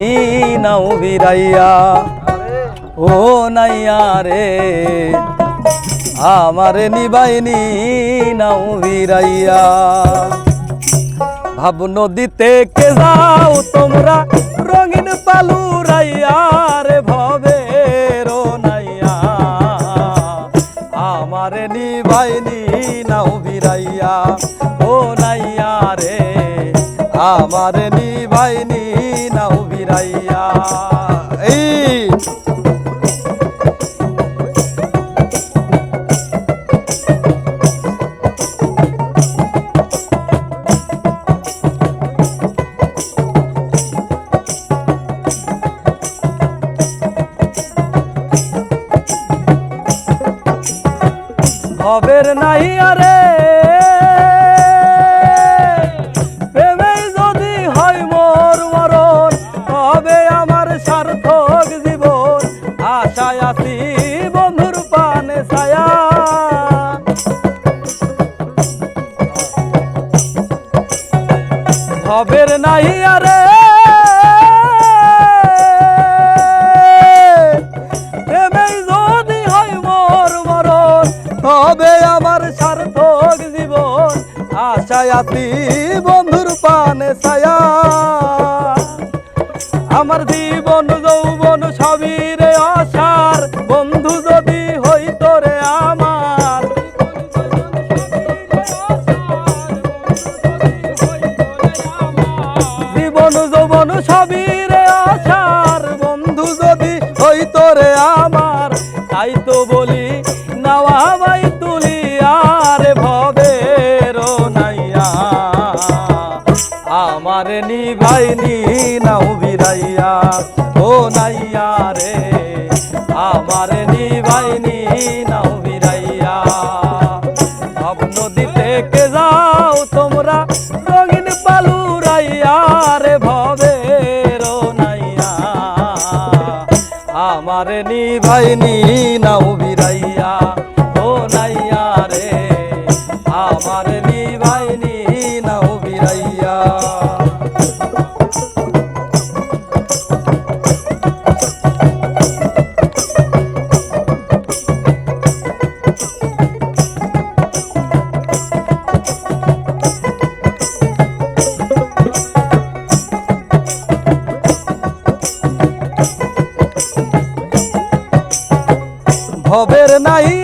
নাও বিরাইয়া। ও নাইয়া রে, আমারে নিবাইনি নাও বিরাইয়া। ভাব নদীতে কে যাও তোমরা, রঙিন পালু রাইয়া রে ভবে রো নাইয়া। আমারে নিবাইনি নাও বিরাইয়া, ও নাইয়া রে, আমারে নিবাইনি নাও বিরাইয়া। এই। ভবের আরে। আছি বন্ধুর পানে ছায়া। ভবের নাই আরে। তবে আমার সার্থক জীবন, আশায় আছি বন্ধুর পানে ছায়া। আমার জীবন যৌবন যৌবন সবই রে আশার বন্ধু যদি হইতো রে আমার, তাই তো বলি নাওয়া তুলি আর ভবে রো নাইয়া। আমার নিভাইনি, নাও বিরাইয়া ও নাইয়া রে। আমার নিভাইনি, নাও আমার নিভাইনি নাও নাই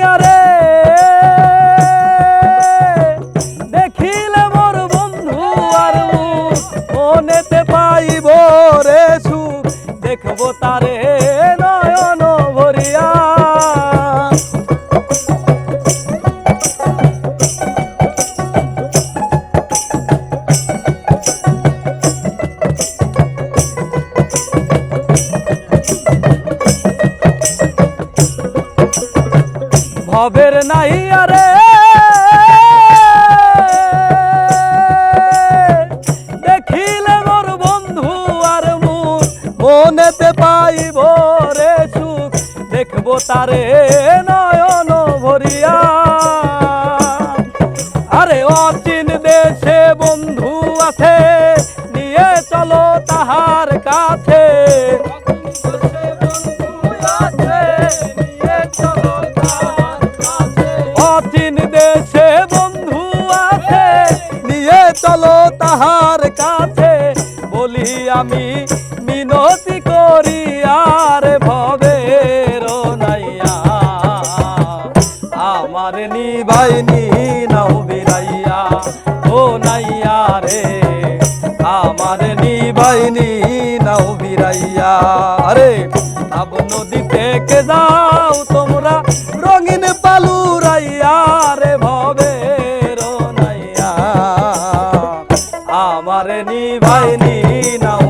ভবের নাই আরে। দেখিলে মোর বন্ধু আর মনেতে পাইব রে সুখ দেখব তারে নয়ন আমি মিনতি করি আর ভবে রো নাইয়া। আমার নিবাইনি নাও বিরাইয়া, ও নাইয়া রে। আমার নিবাইনি নাও বিরাইয়া। আরে আব নদী থেকে যাও আমার নিবাইনি নাও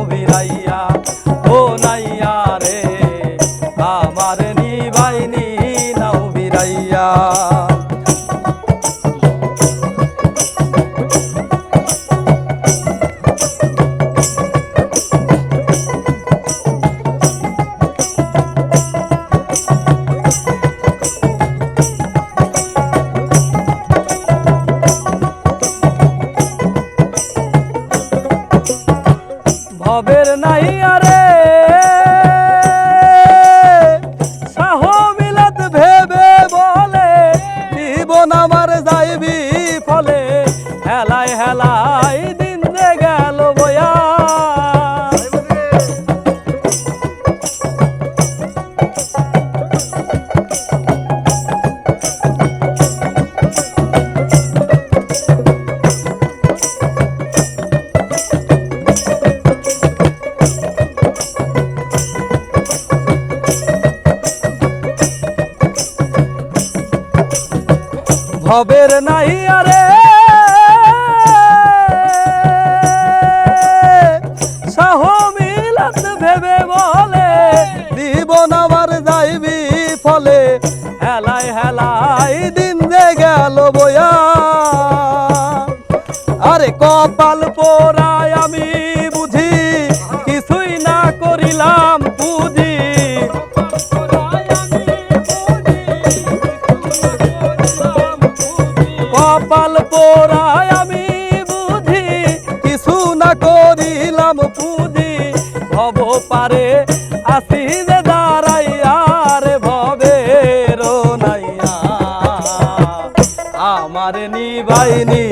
নাই আরে। সাহ মিলাত ভেবে বলে জীবন আমার যাইবি ফলে হেলায় হেলায় ভবের নাই আরে। সাহ মিলাত ভেবে বলে জীবন আমার যাইবি ফলে। হেলাই হেলাই দিন গেল বয়া। আরে কপাল পোড়ায় ভব পারে আসি যে দাঁড়াইয়া রে ভবে রো নাইয়া। আমার নিবাইনি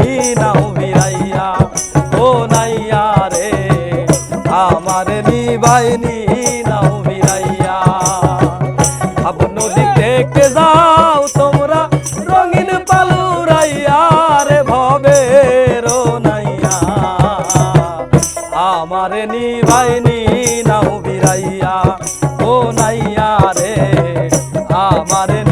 নাও ভিড়াইয়া ও নাইয়া রে। আমার নিবাইনি নাও ভিড়াইয়া ভাব নদী দেখতে যাও তোমরা, রঙিন পালুরাইয়া রে ভবে রো নাইয়া। আমার নিবাইনি ভিড়াইয়া ও নাইয়া রে আমার